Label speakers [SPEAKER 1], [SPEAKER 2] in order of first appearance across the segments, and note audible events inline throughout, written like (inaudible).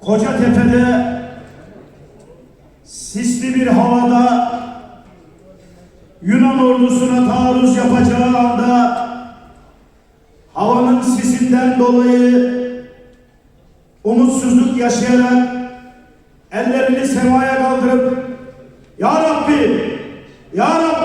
[SPEAKER 1] Kocatepe'de sisli bir havada Yunan ordusuna taarruz yapacağı anda havanın sisinden dolayı umutsuzluk yaşayarak ellerini semaya kaldırıp Ya Rabbi, Ya Rabbi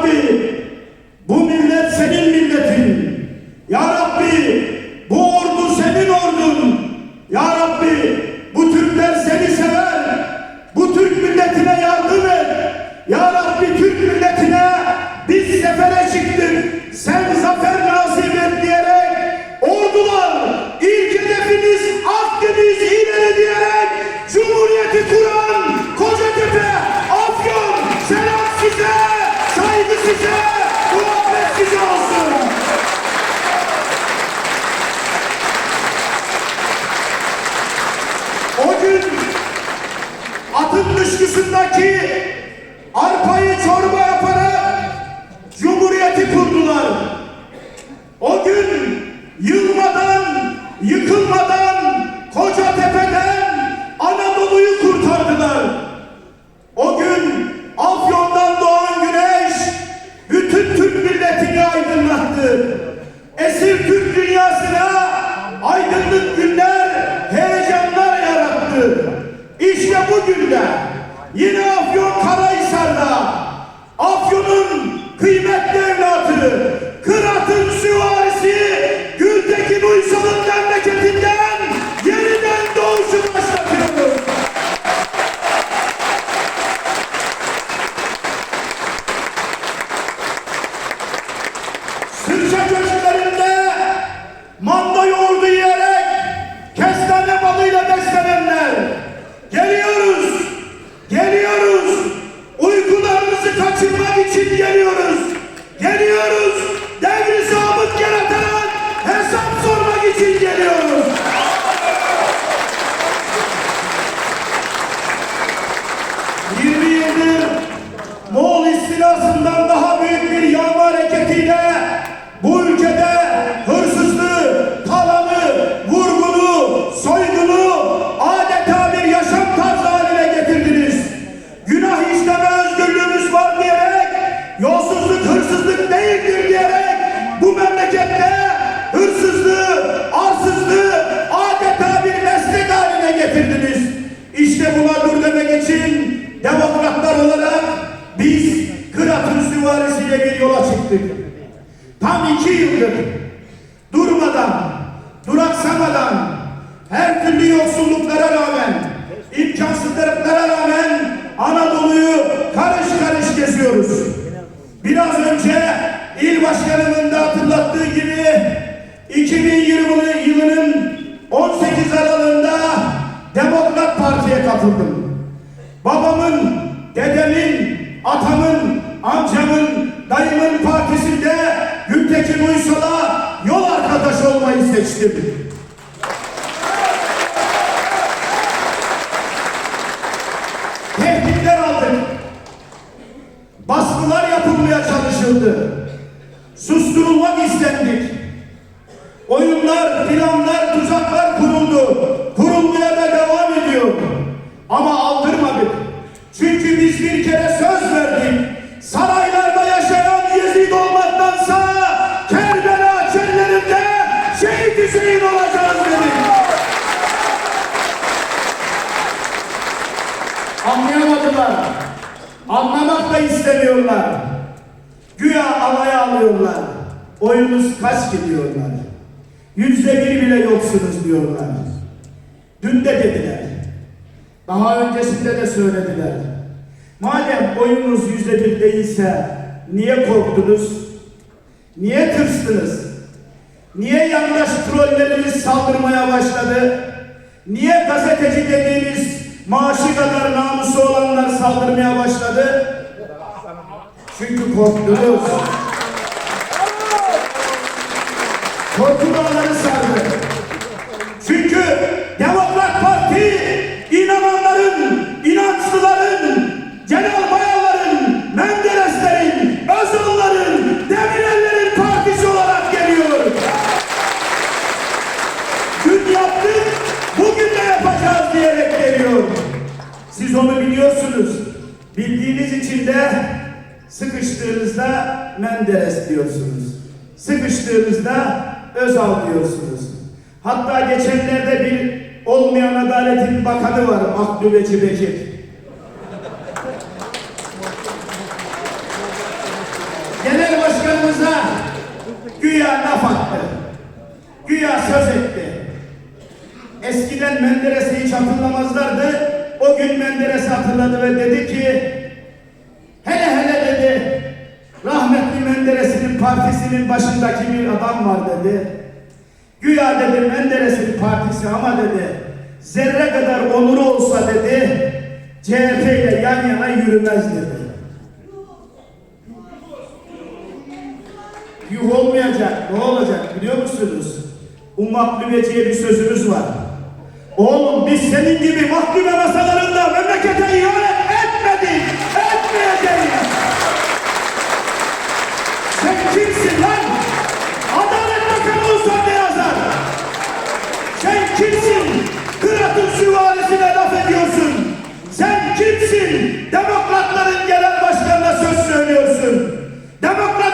[SPEAKER 1] yola çıktık. Tam iki yıldır durmadan, duraksamadan, her türlü yoksulluklara rağmen, imkansızlıklara rağmen Anadolu'yu karış karış geziyoruz. Biraz önce il başkanımın da hatırlattığı gibi 2020 yılının 18 Aralığında Demokrat Parti'ye katıldım. Babamın, dedemin, atamın, amcamın, dayımın partisinde Gültekin Uysal'a yol arkadaş olmayı seçtim. Tehditler aldık. Baskılar yapılmaya çalışıldı. Susturulmak istendik. Anlayamadılar. Anlamak da istemiyorlar. Güya alaya alıyorlar. Oyunuz kaç gidiyorlar. Yüzde bir bile yoksunuz diyorlar. Dün de dediler. Daha öncesinde de söylediler. Madem oyunuz yüzde bir değilse niye korktunuz? Niye tırstınız? Niye yandaş trolleriniz saldırmaya başladı? Niye gazeteci dediğiniz maaşı kadar namusu olanlar saldırmaya başladı? Çünkü korktunuz. Korku dağları sardı. Çünkü Demokrat Parti Bildiğiniz için de sıkıştığınızda Menderes diyorsunuz. Sıkıştığınızda Özal diyorsunuz. Hatta geçenlerde bir olmayan adaletin bakanı var Mahdubeci Bekir. Genel başkanımıza güya laf attı. Güya söz etti. Eskiden Menderes'i hiç hatırlamazlardı. O gün Menderes'i hatırladı ve dedi ki partisinin başındaki bir adam var dedi. Güya dedi Menderes'in partisi ama dedi zerre kadar onuru olsa dedi CHP ile yan yana yürümez dedi. Yuh olmayacak. Ne olacak biliyor musunuz? Umaklübeciye bir sözümüz var. Oğlum biz senin gibi mahkeme masalarında memlekete ihanet kimsin lan? Adalet Bakanı ne yazar? Sen kimsin? Kırat'ın süvarisine laf ediyorsun. Sen kimsin? Demokratların genel başkanına söz söylüyorsun. Demokratların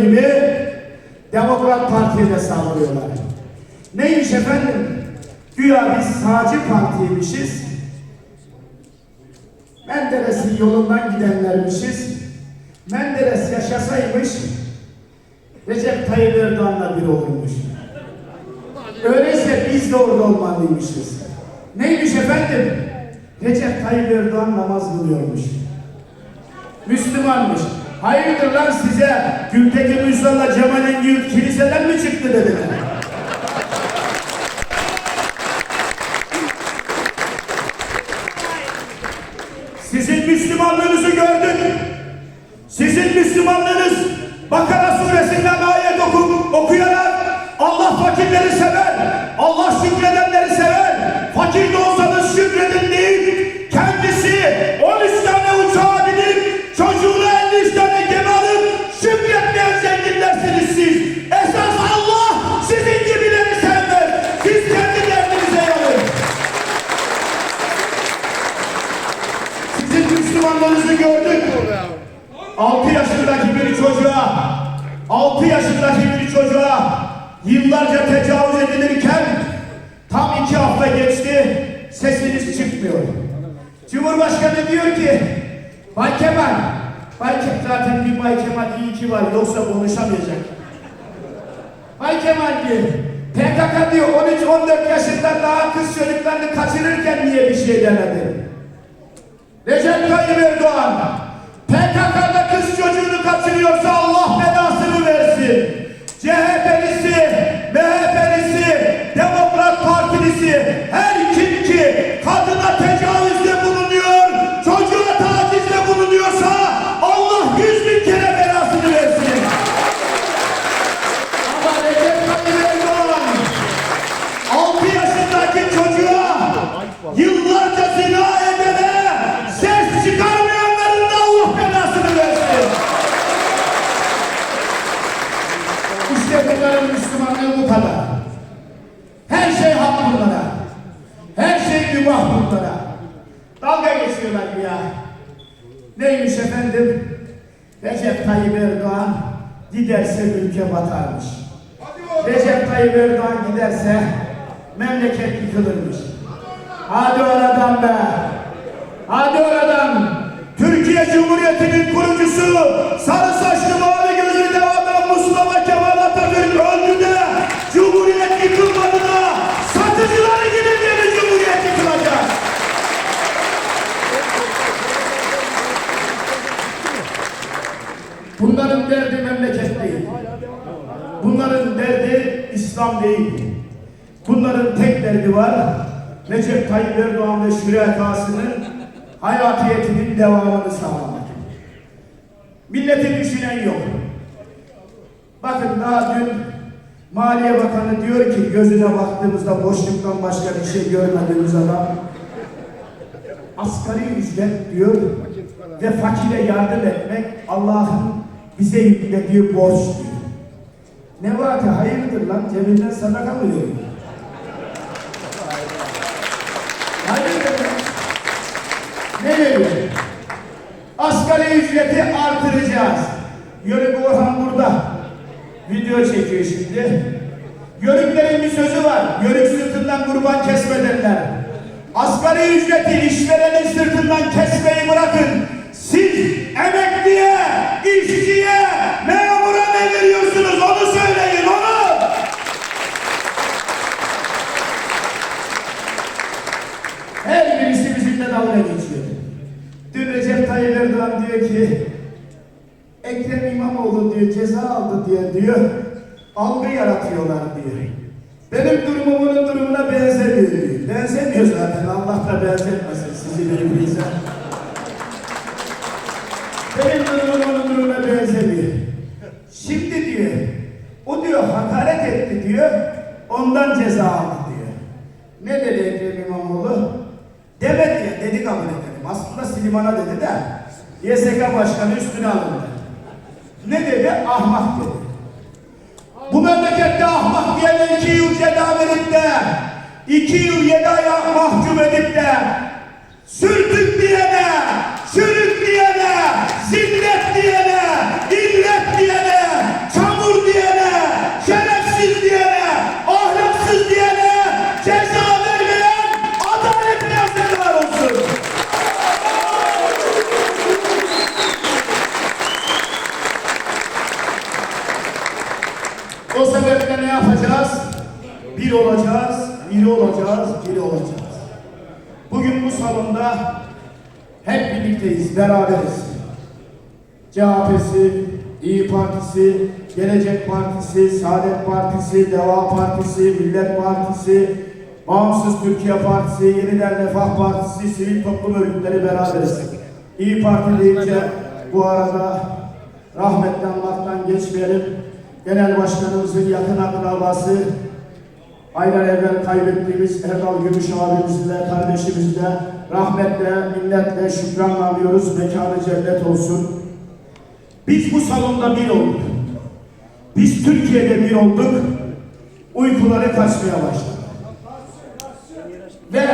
[SPEAKER 1] gibi Demokrat Parti'ye de saldırıyorlar. Neymiş efendim? Güya biz sağcı partiymişiz. Menderes'in yolundan gidenlermişiz. Menderes yaşasaymış Recep Tayyip Erdoğan'la bir olurmuş. Öyleyse biz de orada olmalıymışız. Neymiş efendim? Recep Tayyip Erdoğan namaz kılıyormuş. Müslümanmış. Hayırdır lan size Gültekin Uysal'la Cemal Engin kiliseden mi çıktı dediler. Sizin Müslümanlığınızı gördük. Sizin Müslümanlığınız Bakara suresinden şey demedi? Recep Tayyip Erdoğan PKK'da Geçiyorlar ya. Neymiş efendim? Recep Tayyip Erdoğan giderse ülke batarmış. Recep Tayyip Erdoğan giderse memleket yıkılırmış. Hadi oradan be. Hadi oradan. Türkiye Cumhuriyeti'nin kurucusu sarı saçlı Bunların derdi memleket değil. Bunların derdi İslam değil. Bunların tek derdi var. Recep Tayyip Erdoğan ve şürekasının hayatiyetinin devamını sağlamak. Milleti düşünen yok. Bakın daha dün Maliye Bakanı diyor ki gözüne baktığımızda boşluktan başka bir şey görmediğimiz adam asgari ücret diyor ve fakire yardım etmek Allah'ın bize yüklediği borç diyor. Ne var ki hayırdır lan cebinden sadaka mı veriyor? Hayırdır lan? Ne veriyor? Asgari ücreti artıracağız. Yörük Orhan burada. Video çekiyor şimdi. Yörüklerin bir sözü var. Yörük sırtından kurban kesme derler. Asgari ücreti işverenin sırtından kesmeyi bırakın. Siz emekliye, işçiye, nacional iki yıl yedi ay mahkum edip de sürtük diyene, çürük diyene, zillet diyene, illet diyene, çamur diyene, şerefsiz diyene, ahlaksız diyene ceza vermeyen adaletine yazıklar olsun. O sebeple ne yapacağız? Bir olacağız, biri olacağız, biri olacağız. Bugün bu salonda hep birlikteyiz, beraberiz. CHP'si, İyi Partisi, Gelecek Partisi, Saadet Partisi, Deva Partisi, Millet Partisi, Bağımsız Türkiye Partisi, Yeniden Refah Partisi, sivil toplum örgütleri beraberiz. İyi Parti deyince bu arada rahmetli anmaktan geçmeyelim. Genel Başkanımızın yakın akrabası, aylar evvel kaybettiğimiz Erdal Gümüş kardeşimizi de rahmetle, minnetle, şükranla anıyoruz. Mekanı cennet olsun. Biz bu salonda bir olduk. Biz Türkiye'de bir olduk. Uykuları kaçmaya başladı. Ve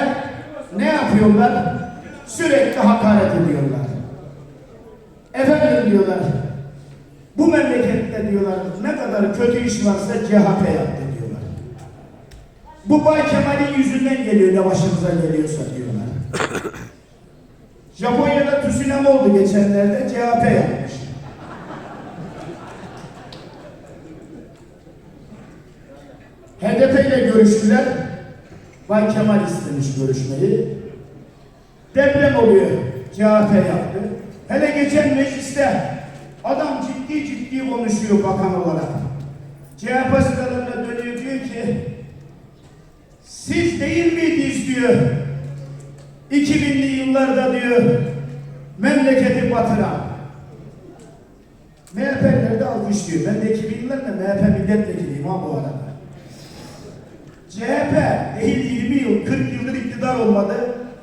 [SPEAKER 1] ne yapıyorlar? Sürekli hakaret ediyorlar. Efendim diyorlar, bu memlekette diyorlar ne kadar kötü iş varsa CHP yaptı. Bu Bay Kemal'in yüzünden geliyor ne başımıza geliyorsa diyorlar. (coughs) Japonya'da tsunami oldu geçenlerde CHP yapmış. HDP ile görüştüler. Bay Kemal istemiş görüşmeyi. Deprem oluyor. CHP yaptı. Hele geçen mecliste adam ciddi ciddi konuşuyor bakan olarak. CHP sıralarına dönüyor diyor ki siz değil miydiniz diyor. 2000'li yıllarda diyor memleketi batıran. MHP'liler de alkışlıyor. Ben de 2000 yıllarda MHP milletvekiliyim ha bu arada. CHP değil 20 yıl, 40 yıldır iktidar olmadı.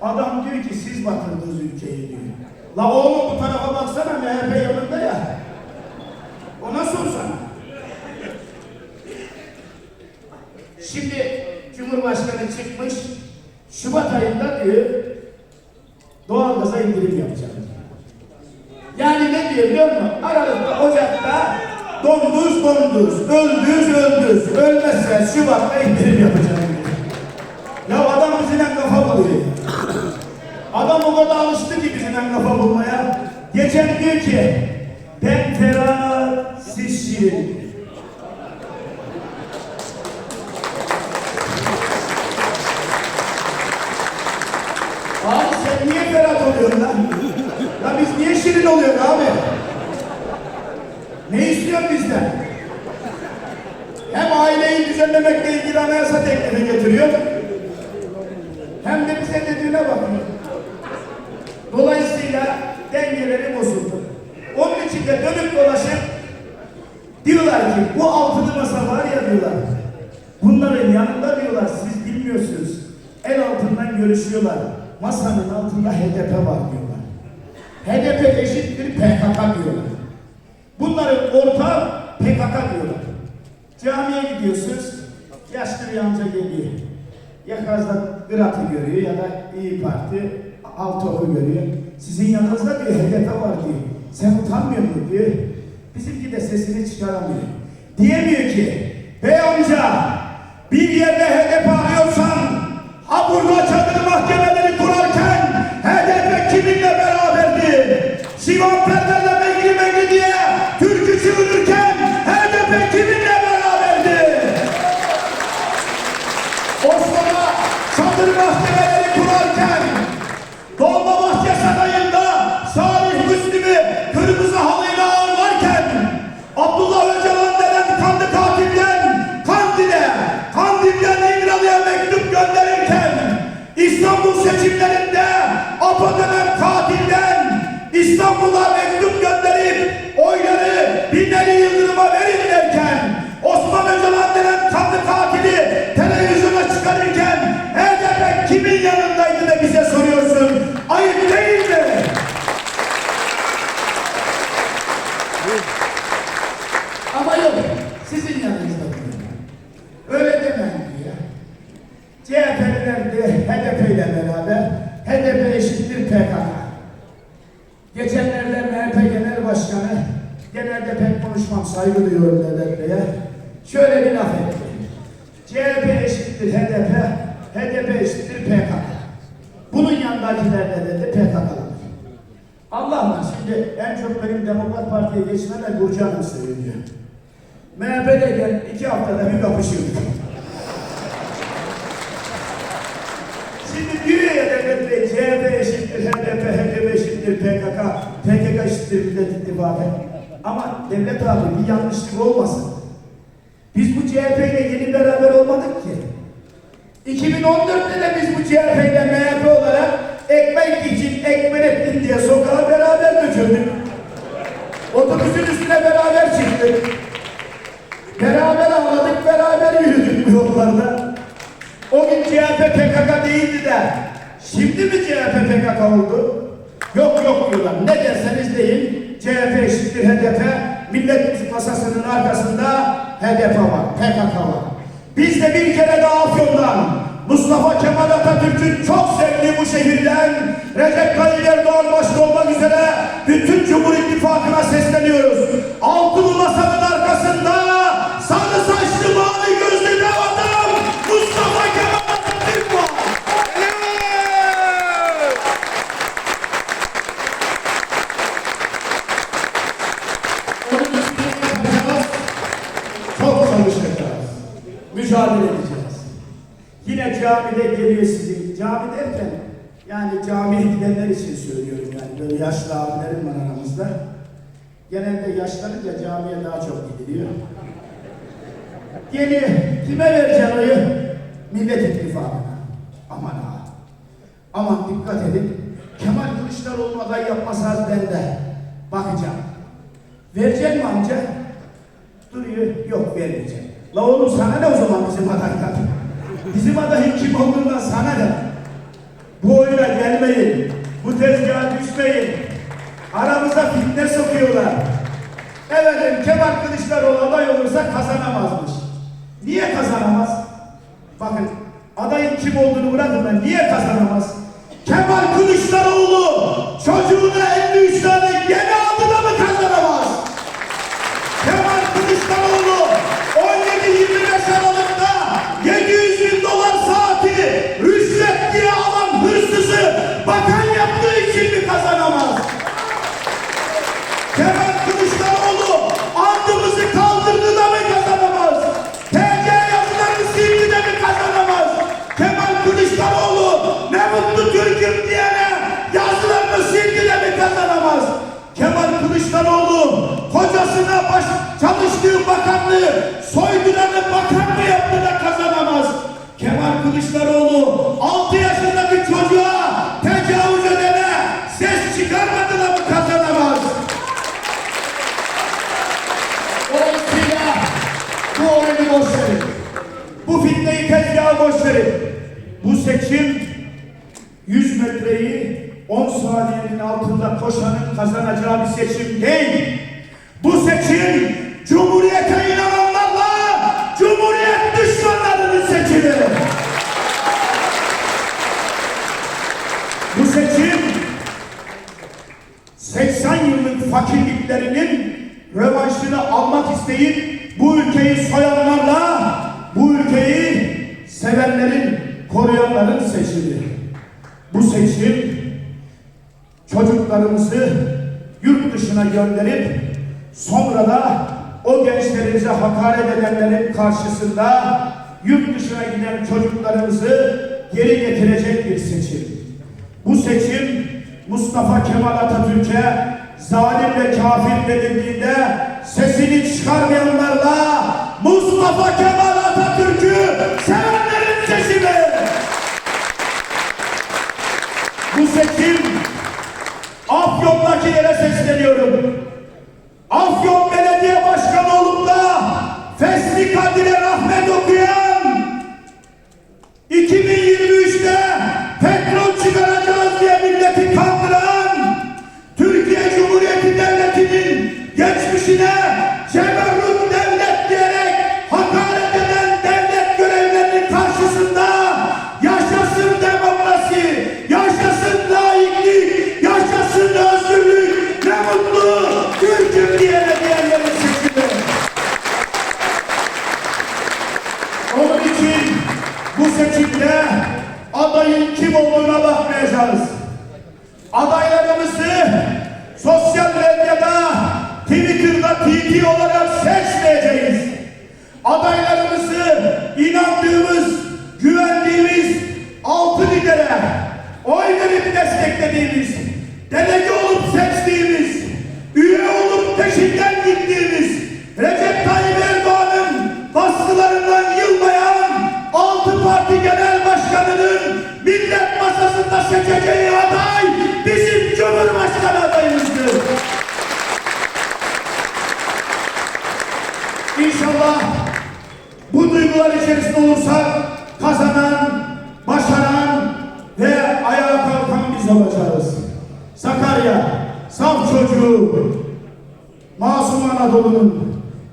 [SPEAKER 1] Adam diyor ki siz batırdınız ülkeyi diyor. La oğlum bu tarafa baksana MHP yanında ya. Ona sorsana. Şimdi Cumhurbaşkanı çıkmış, Şubat ayında diyor, doğalgaza indirim yapacak. Yani ne diyor biliyor musun? Aralıkta, Ocak'ta donduz donduz, öldüz öldüz, ölmezse Şubat'ta indirim yapacak diyor. Ya adam bizimle kafa buluyor. Adam o kadar alıştı ki bizimle kafa bulmaya. Geçen diyor ki, ben ferah, siz şirin. Abi sen niye ferah oluyorsun lan? Ya biz niye şirin oluyoruz abi? Ne bizden? Hem aileyi düzenlemekle ilgili anayasa teklifi getiriyor. Hem de bize dediğine bakıyor. Dolayısıyla dengeleri bozuldu. Onun için de dönüp dolaşıp diyorlar ki bu altılı masa var ya diyorlar. Bunların yanında diyorlar siz bilmiyorsunuz. El altından görüşüyorlar. Masanın altında HDP var diyorlar. HDP eşittir PKK diyorlar. Bunların ortağı PKK diyorlar. Camiye gidiyorsunuz, yaşlı bir amca geliyor. Yakazda Irak'ı görüyor ya da İyi Parti, Altıok'u görüyor. Sizin yanınızda bir HDP var diyor. Sen utanmıyor musun diyor. Bizimki de sesini çıkaramıyor. Diyemiyor ki, bey amca bir yerde HDP arıyorsan ha burada çadır mahkemeleri İstanbul'a mektup gönderip oyları Binali Yıldırım'a verin derken Osman Öcalan denen kanlı katili televizyona çıkarırken HDP kimin yanındaydı da bize soruyorsun? Ayıp değil mi? Ama yok, sizin yanınızda duruyor. Öyle demeyin diye. CHP'liler de HDP ile beraber HDP eşittir PKK. Geçenlerde MHP Genel Başkanı genelde pek konuşmam saygı duyuyorum Devlet Bey'e. Şöyle bir laf etti. CHP eşittir HDP, HDP eşittir PKK. Bunun yanındakiler de dedi PKK'lar. Allah'ım şimdi en çok benim Demokrat Parti'ye geçmeden Burcu Hanım söylüyor. MHP'de gel iki haftada bir kapışıyorduk. Şimdi diyor ya Devlet Bey, CHP eşittir HDP, HDP eşittir PKK, PKK eşittir Millet İttifakı. Ama Devlet abi bir yanlışlık olmasın. Biz bu CHP ile yeni beraber olmadık ki. 2014'te de biz bu CHP ile MHP olarak ekmek için ekmek ettin diye sokağa beraber döküldük. Otobüsün üstüne beraber çıktık. Beraber ağladık, beraber yürüdük bu yollarda. O gün CHP PKK değildi de şimdi mi CHP PKK oldu? Yok yok diyorlar. Ne derseniz deyin CHP eşittir HDP. Millet masasının arkasında HDP var, PKK var. Biz de bir kere daha Afyon'dan Mustafa Kemal Atatürk'ün çok sevdiği bu şehirden Recep Tayyip Erdoğan başta olmak üzere bütün Amca? Duruyor. Yok vermeyecek. La oğlum sana ne o zaman bizim adaydan? Bizim adayın kim olduğundan sana ne? Bu oyuna gelmeyin. Bu tezgaha düşmeyin. Aramıza fitne sokuyorlar. Efendim Kemal Kılıçdaroğlu aday olursa kazanamazmış. Niye kazanamaz? Bakın adayın kim olduğunu bırakın da niye kazanamaz? Kemal Kılıçdaroğlu çocuğuna 53 tane gemi Türk'üm diyene yazılarını sildi de mi kazanamaz? Kemal Kılıçdaroğlu kocasına baş çalıştığı bakanlığı soyduranı bakan mı yaptı da kazanamaz? Kemal Kılıçdaroğlu 6 yaşındaki çocuğa tecavüz edene ses çıkarmadı da mı kazanamaz? Dolayısıyla bu oyunu boş verin. Bu fitneyi tezgaha boş verin. Bu seçim 100 metreyi 10 saniyenin altında koşanın kazanacağı bir seçim değil. Bu seçim Cumhuriyete inananlarla Cumhuriyet düşmanlarının seçimi. Bu seçim 80 yıllık fakirliklerinin rövanşını almak isteyip bu ülkeyi soyanlarla bu ülkeyi sevenlerin, koruyanların seçimi. Bu seçim çocuklarımızı yurt dışına gönderip sonra da o gençlerimize hakaret edenlerin karşısında yurt dışına giden çocuklarımızı geri getirecek bir seçim. Bu seçim Mustafa Kemal Atatürk'e zalim ve kafir denildiğinde sesini çıkarmayanlarla Mustafa Kemal Atatürk'ü sevenlerin seçimi. Seçim Afyon'dakilere sesleniyorum. Afyon Belediye Başkanı olup da Fesli Kadir'e rahmet okuyan 2023'te petrol çıkaracağız diye milleti kandıran Türkiye Cumhuriyeti Devleti'nin geçmişine ceberrut TT olarak seçmeyeceğiz. Adaylarımızı inandığımız, güvendiğimiz altı lidere oy verip desteklediğimiz,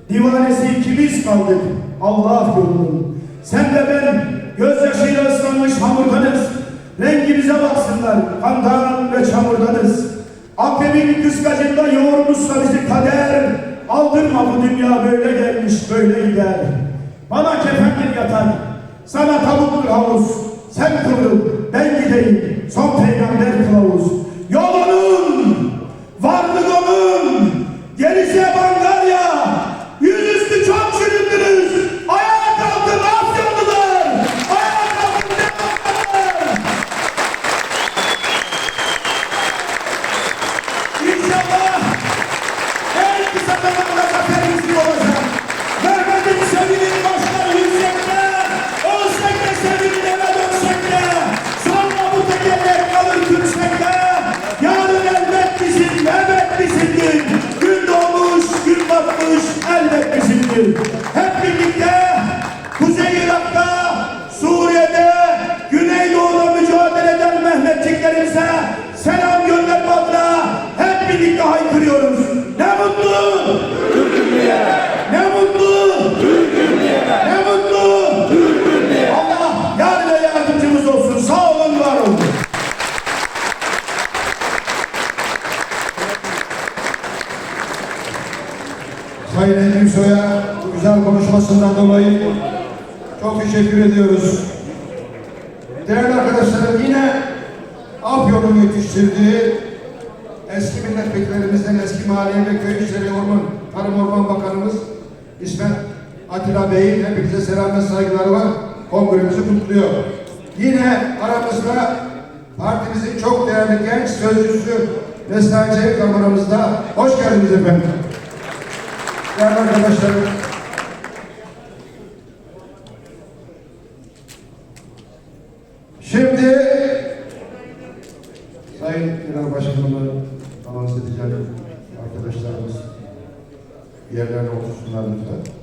[SPEAKER 1] divanesi ikimiz kaldık Allah yolunun. Sen de ben gözyaşıyla ıslanmış hamurdanız. Rengimize baksınlar kandan ve çamurdanız. Akrebin kıskacında yoğurmuşsa bizi kader. Aldırma bu dünya böyle gelmiş böyle gider. Bana kefendir yatar. Sana tavuktur havuz. Sen kıvrıl ben gideyim. Son peygamber kılavuz. Yolunun varlık onun gerisi Bangarya
[SPEAKER 2] teşekkür ediyoruz. Değerli arkadaşlarım yine Afyon'un yetiştirdiği eski milletvekillerimizden eski Maliye ve Köy İşleri Orman, Tarım Orman Bakanımız İsmet Atilla Bey'in hepinize selam ve saygıları var. Kongremizi kutluyor. Yine aramızda partimizin çok değerli genç sözcüsü Çelik kameramızda. Hoş geldiniz efendim. Değerli arkadaşlarım. Nadel fährt.